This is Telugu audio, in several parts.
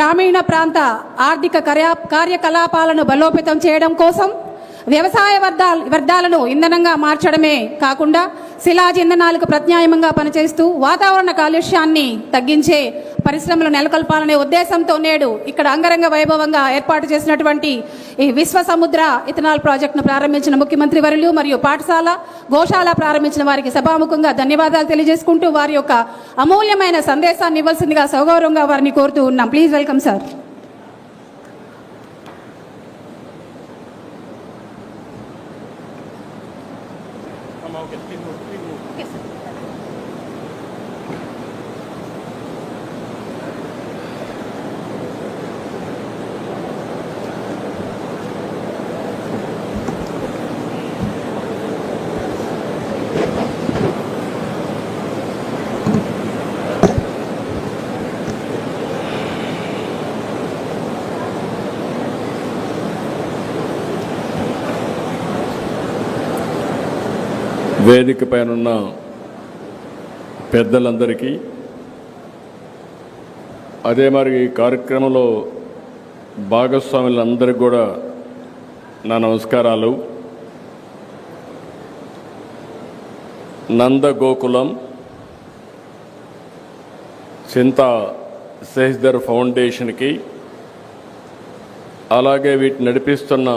గ్రామీణ ప్రాంత ఆర్థిక కార్యకలాపాలను బలోపేతం చేయడం కోసం వ్యవసాయ వర్ధాలు వ్యర్థాలను ఇంధనంగా మార్చడమే కాకుండా శిలాజ ఇంధనాలకు ప్రత్యామ్నాయంగా పనిచేస్తూ వాతావరణ కాలుష్యాన్ని తగ్గించే పరిశ్రమలు నెలకొల్పాలనే ఉద్దేశంతో నేడు ఇక్కడ అంగరంగ వైభవంగా ఏర్పాటు చేసినటువంటి ఈ విశ్వ సముద్ర ఇథనాల్ ప్రాజెక్టును ప్రారంభించిన ముఖ్యమంత్రి వర్యులు మరియు పాఠశాల గోశాల ప్రారంభించిన వారికి సభాముఖంగా ధన్యవాదాలు తెలియజేసుకుంటూ వారి యొక్క అమూల్యమైన సందేశాన్ని ఇవ్వాల్సిందిగా సౌగౌరవంగా వారిని కోరుతూ ఉన్నాం. ప్లీజ్ వెల్కమ్ సార్ వేదిక పైన పెద్దలందరికీ అదే మరి ఈ కార్యక్రమంలో భాగస్వాములందరికీ కూడా నా నమస్కారాలు. నందగోకులం చింత శశిధర్ ఫౌండేషన్కి అలాగే వీటిని నడిపిస్తున్న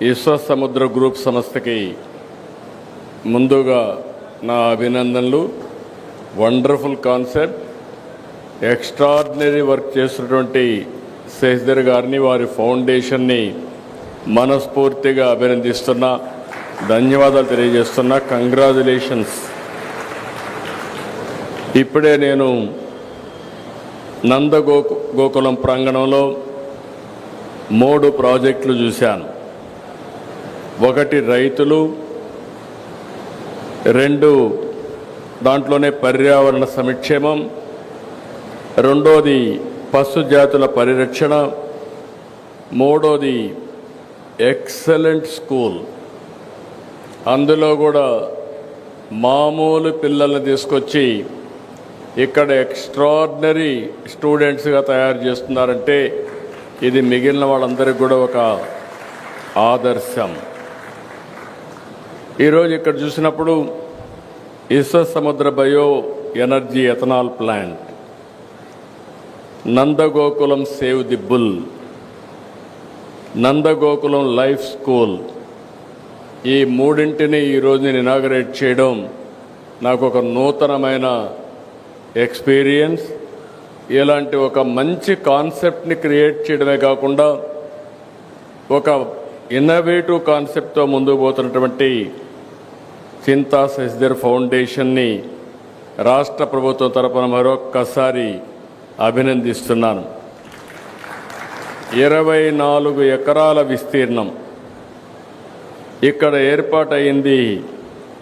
విశ్వ సముద్ర గ్రూప్ సంస్థకి ముందుగా నా అభినందనలు. వండర్ఫుల్ కాన్సెప్ట్ ఎక్స్ట్రాడినరీ వర్క్ చేసినటువంటి శశిధర్ గారిని వారి ఫౌండేషన్ని మనస్ఫూర్తిగా అభినందిస్తున్నా. ధన్యవాదాలు తెలియజేస్తున్నా. కంగ్రాచులేషన్స్ ఇప్పుడే నేను నంద గోకులం ప్రాంగణంలో మూడు ప్రాజెక్టులు చూశాను. ఒకటి రైతులు రెండు దాంట్లోనే పర్యావరణ సంక్షేమం రెండోది పశు జాతుల పరిరక్షణ మూడోది ఎక్సలెంట్ స్కూల్. అందులో కూడా మామూలు పిల్లల్ని తీసుకొచ్చి ఇక్కడ ఎక్స్ట్రాడినరీ స్టూడెంట్స్గా తయారు చేస్తున్నారంటే ఇది మిగిలిన వాళ్ళందరికీ కూడా ఒక ఆదర్శం. ఈరోజు ఇక్కడ చూసినప్పుడు ఇస Samudra bio energy ethanol plant Nandagokulam save the bull Nandagokulam life school. ఈ మూడింటిని ఈరోజు నేను ఇనాగరేట్ చేయడం నాకు ఒక నూతనమైన ఎక్స్పీరియన్స్. ఇలాంటి ఒక మంచి కాన్సెప్ట్ని క్రియేట్ చేయడమే కాకుండా ఒక ఇన్నోవేటివ్ కాన్సెప్ట్తో ముందుకు పోతున్నటువంటి చింతా శశిధర్ ఫౌండేషన్ని రాష్ట్ర ప్రభుత్వం తరపున మరొక్కసారి అభినందిస్తున్నాను. ఇరవై నాలుగు ఎకరాల విస్తీర్ణం. ఇక్కడ ఏర్పాటైంది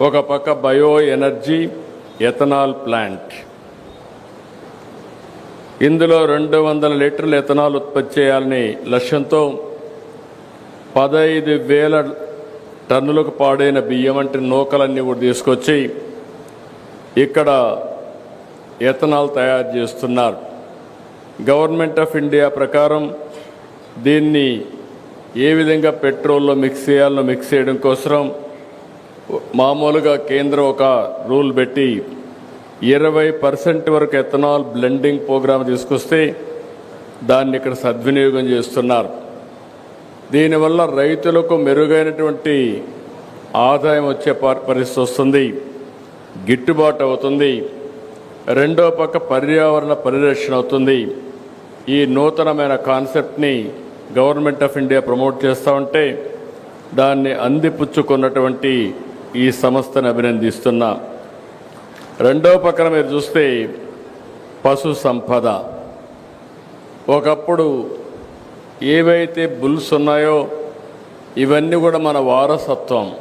ఒక పక్క బయో ఎనర్జీ ఎథనాల్ ప్లాంట్. ఇందులో రెండు వందల లీటర్ల ఎథనాల్ ఉత్పత్తి చేయాలని లక్ష్యంతో పదహైదు వేల టన్నులకు పాడైన బియ్యం వంటి నూకలన్నీ కూడా తీసుకొచ్చి ఇక్కడ ఎథనాల్ తయారు చేస్తున్నారు. గవర్నమెంట్ ఆఫ్ ఇండియా ప్రకారం దీన్ని ఏ విధంగా పెట్రోల్లో మిక్స్ చేయాలో మిక్స్ చేయడం కోసం మామూలుగా కేంద్రం ఒక రూల్ పెట్టి ఇరవై పర్సెంట్ వరకు ఎథనాల్ బ్లెండింగ్ ప్రోగ్రామ్ తీసుకొస్తే దాన్ని ఇక్కడ సద్వినియోగం చేస్తున్నారు. దీనివల్ల రైతులకు మెరుగైనటువంటి ఆదాయం వచ్చే ప- పరిస్థితి వస్తుంది. గిట్టుబాటు అవుతుంది. రెండో పక్క పర్యావరణ పరిరక్షణ అవుతుంది. ఈ నూతనమైన కాన్సెప్ట్ని గవర్నమెంట్ ఆఫ్ ఇండియా ప్రమోట్ చేస్తూ ఉంటే దాన్ని అందిపుచ్చుకున్నటువంటి ఈ సంస్థను అభినందిస్తున్నా. రెండో పక్కన మీరు చూస్తే పశు సంపద. ఒకప్పుడు ఏవైతే బుల్స్ ఉన్నాయో ఇవన్నీ కూడా మన వారసత్వం.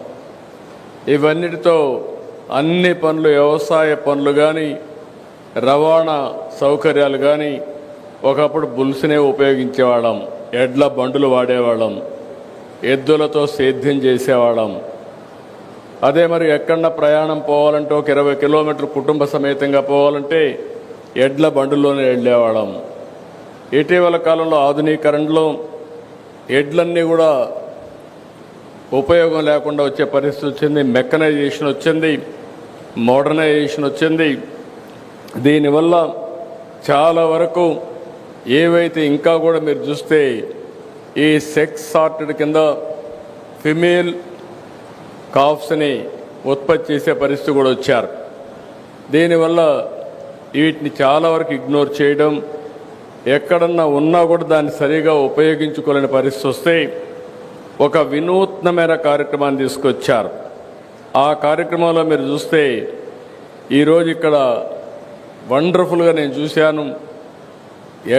ఇవన్నిటితో అన్ని పనులు వ్యవసాయ పనులు కానీ రవాణా సౌకర్యాలు కానీ ఒకప్పుడు బుల్స్నే ఉపయోగించేవాళ్ళం. ఎడ్ల బండులు వాడేవాళ్ళం. ఎద్దులతో సేద్యం చేసేవాళ్ళం. అదే మరి ఎక్కడన్నా ప్రయాణం పోవాలంటే ఒక ఇరవై కిలోమీటర్లు కుటుంబ సమేతంగా పోవాలంటే ఎడ్ల బండులోనే వెళ్ళేవాళ్ళం. ఇటీవల కాలంలో ఆధునీకరణలో ఎడ్లన్నీ కూడా ఉపయోగం లేకుండా వచ్చే పరిస్థితి వచ్చింది మెకనైజేషన్ వచ్చింది మోడర్నైజేషన్ వచ్చింది. దీనివల్ల చాలా వరకు ఏవైతే ఇంకా కూడా మీరు చూస్తే ఈ సెక్స్ సార్టెడ్ కింద ఫిమేల్ కాఫ్స్ని ఉత్పత్తి చేసే పరిస్థితి కూడా వచ్చారు. దీనివల్ల వీటిని చాలా వరకు ఇగ్నోర్ చేయడం ఎక్కడన్నా ఉన్నా కూడా దాన్ని సరిగా ఉపయోగించుకోలేని పరిస్థితి వస్తే ఒక వినూత్నమైన కార్యక్రమాన్ని తీసుకొచ్చారు. ఆ కార్యక్రమంలో మీరు చూస్తే ఈరోజు ఇక్కడ వండర్ఫుల్గా నేను చూశాను.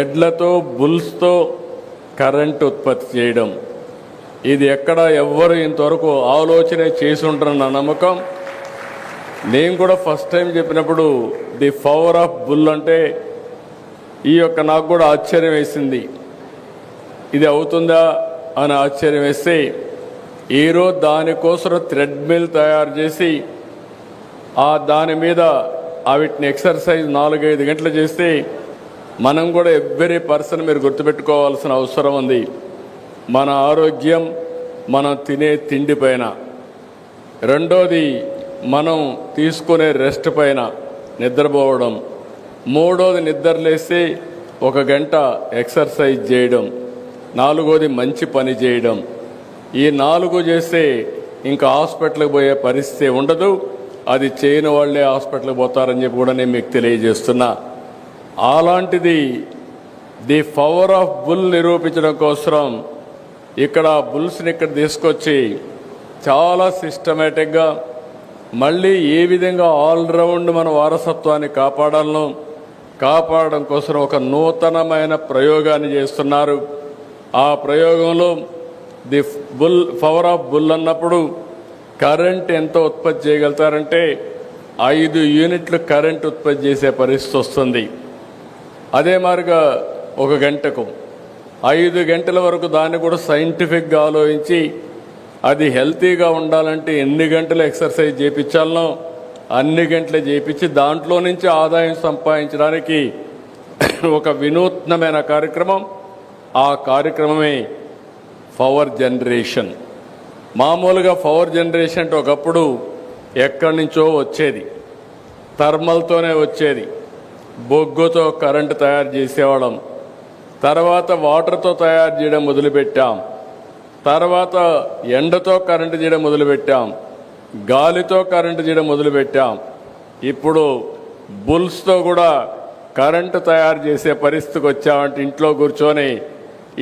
ఎడ్లతో బుల్స్తో కరెంట్ ఉత్పత్తి చేయడం. ఇది ఎక్కడ ఎవ్వరు ఇంతవరకు ఆలోచన చేసి ఉంటారన్న నమ్మకం. నేను కూడా ఫస్ట్ టైం చెప్పినప్పుడు ది పవర్ ఆఫ్ బుల్ అంటే ఈ యొక్క నాకు కూడా ఆశ్చర్యం వేసింది. ఇది అవుతుందా అని ఆశ్చర్యం వేస్తే ఈరోజు దానికోసం థ్రెడ్ మిల్ తయారు చేసి ఆ దాని మీద వీటిని ఎక్సర్సైజ్ నాలుగైదు గంటలు చేస్తే మనం కూడా ఎవ్రీ పర్సన్ మీరు గుర్తుపెట్టుకోవాల్సిన అవసరం ఉంది. మన ఆరోగ్యం మనం తినే తిండి పైన. రెండోది మనం తీసుకునే రెస్ట్ పైన నిద్రపోవడం. మూడోది నిద్రలేసి ఒక గంట ఎక్సర్సైజ్ చేయడం. నాలుగోది మంచి పని చేయడం. ఈ నాలుగు చేస్తే ఇంకా హాస్పిటల్కి పోయే పరిస్థితి ఉండదు. అది చేయని వాళ్ళే హాస్పిటల్కి పోతారని చెప్పి కూడా నేను మీకు తెలియజేస్తున్నా. అలాంటిది ది పవర్ ఆఫ్ బుల్ నిరూపించడం కోసం ఇక్కడ బుల్స్ని ఇక్కడ తీసుకొచ్చి చాలా సిస్టమేటిక్గా మళ్ళీ ఏ విధంగా ఆల్రౌండ్ మన వారసత్వాన్ని కాపాడాలను కాపాడడం కోసం ఒక నూతనమైన ప్రయోగాన్ని చేస్తున్నారు. ఆ ప్రయోగంలో the bull power of bull అన్నప్పుడు కరెంట్ ఎంత ఉత్పత్తి చేయగలుగుతారంటే ఐదు యూనిట్లు కరెంట్ ఉత్పత్తి చేసే పరిస్థితి వస్తుంది. అదే మారిగా ఒక గంటకు ఐదు గంటల వరకు దాన్ని కూడా సైంటిఫిక్గా ఆలోచించి అది హెల్తీగా ఉండాలంటే ఎన్ని గంటలు ఎక్సర్సైజ్ చేయించాలనో అన్ని గంటలు చేయించి దాంట్లో నుంచి ఆదాయం సంపాదించడానికి ఒక వినూత్నమైన కార్యక్రమం. ఆ కార్యక్రమమే పవర్ జనరేషన్. మామూలుగా పవర్ జనరేషన్ అంటే ఒకప్పుడు ఎక్కడి నుంచో వచ్చేది. థర్మల్తోనే వచ్చేది. బొగ్గుతో కరెంటు తయారు చేసేవాళ్ళం. తర్వాత వాటర్తో తయారు చేయడం మొదలుపెట్టాం. తర్వాత ఎండతో కరెంటు చేయడం మొదలుపెట్టాం. గాలితో కరెంటు చేయడం మొదలుపెట్టాం. ఇప్పుడు బుల్స్తో కూడా కరెంటు తయారు చేసే పరిస్థితికి వచ్చామంటే ఇంట్లో కూర్చొని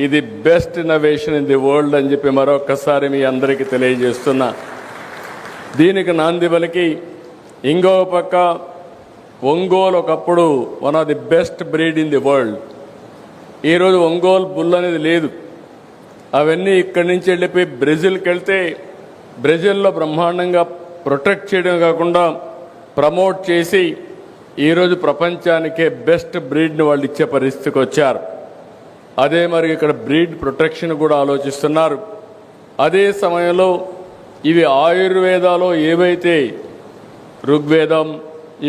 ఇది best innovation in the world అని చెప్పి మరొకసారి మీ అందరికీ తెలియజేస్తున్నా. దీనికి నాంది పలికి ఇంకో పక్క ఒంగోలు ఒకప్పుడు one of the best breed in the world. ఈరోజు ఒంగోలు బుల్ అనేది లేదు. అవన్నీ ఇక్కడి నుంచి వెళ్ళిపోయి బ్రెజిల్కి వెళ్తే బ్రెజిల్లో బ్రహ్మాండంగా ప్రొటెక్ట్ చేయడం కాకుండా ప్రమోట్ చేసి ఈరోజు ప్రపంచానికే బెస్ట్ బ్రీడ్ని వాళ్ళు ఇచ్చే పరిస్థితికి వచ్చారు. అదే మరి ఇక్కడ బ్రీడ్ ప్రొటెక్షన్ కూడా ఆలోచిస్తున్నారు. అదే సమయంలో ఇవి ఆయుర్వేదాలో ఏవైతే ఋగ్వేదం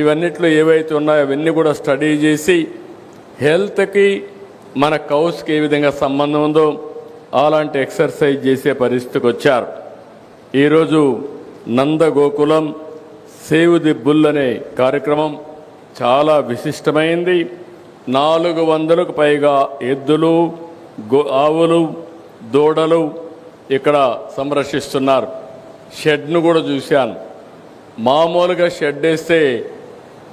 ఇవన్నిట్లో ఏవైతే ఉన్నాయో అవన్నీ కూడా స్టడీ చేసి హెల్త్కి మన కౌస్కి ఏ విధంగా సంబంధం ఉందో అలాంటి ఎక్సర్సైజ్ చేసే పరిస్థితికి వచ్చారు. ఈరోజు నందగోకులం సేవ్ ది బుల్ అనే కార్యక్రమం చాలా విశిష్టమైంది. నాలుగు వందలకు పైగా ఎద్దులు గో ఆవులు దూడలు ఇక్కడ సంరక్షిస్తున్నారు. షెడ్ను కూడా చూశాను. మామూలుగా షెడ్ వేస్తే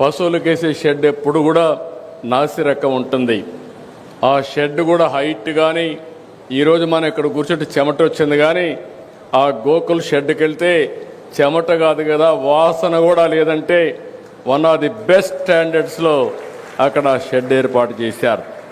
పశువులకేసే షెడ్ ఎప్పుడు కూడా నాసిరకం ఉంటుంది. ఆ షెడ్ కూడా హైట్ కానీ ఈరోజు మనం ఇక్కడ కూర్చుంటే చెమట వచ్చింది కానీ ఆ గోకుల్ షెడ్కి వెళ్తే చెమట కాదు కదా వాసన కూడా లేదంటే వన్ ఆఫ్ ది బెస్ట్ స్టాండర్డ్స్లో అక్కడ షెడ్ ఏర్పాటు చేశారు.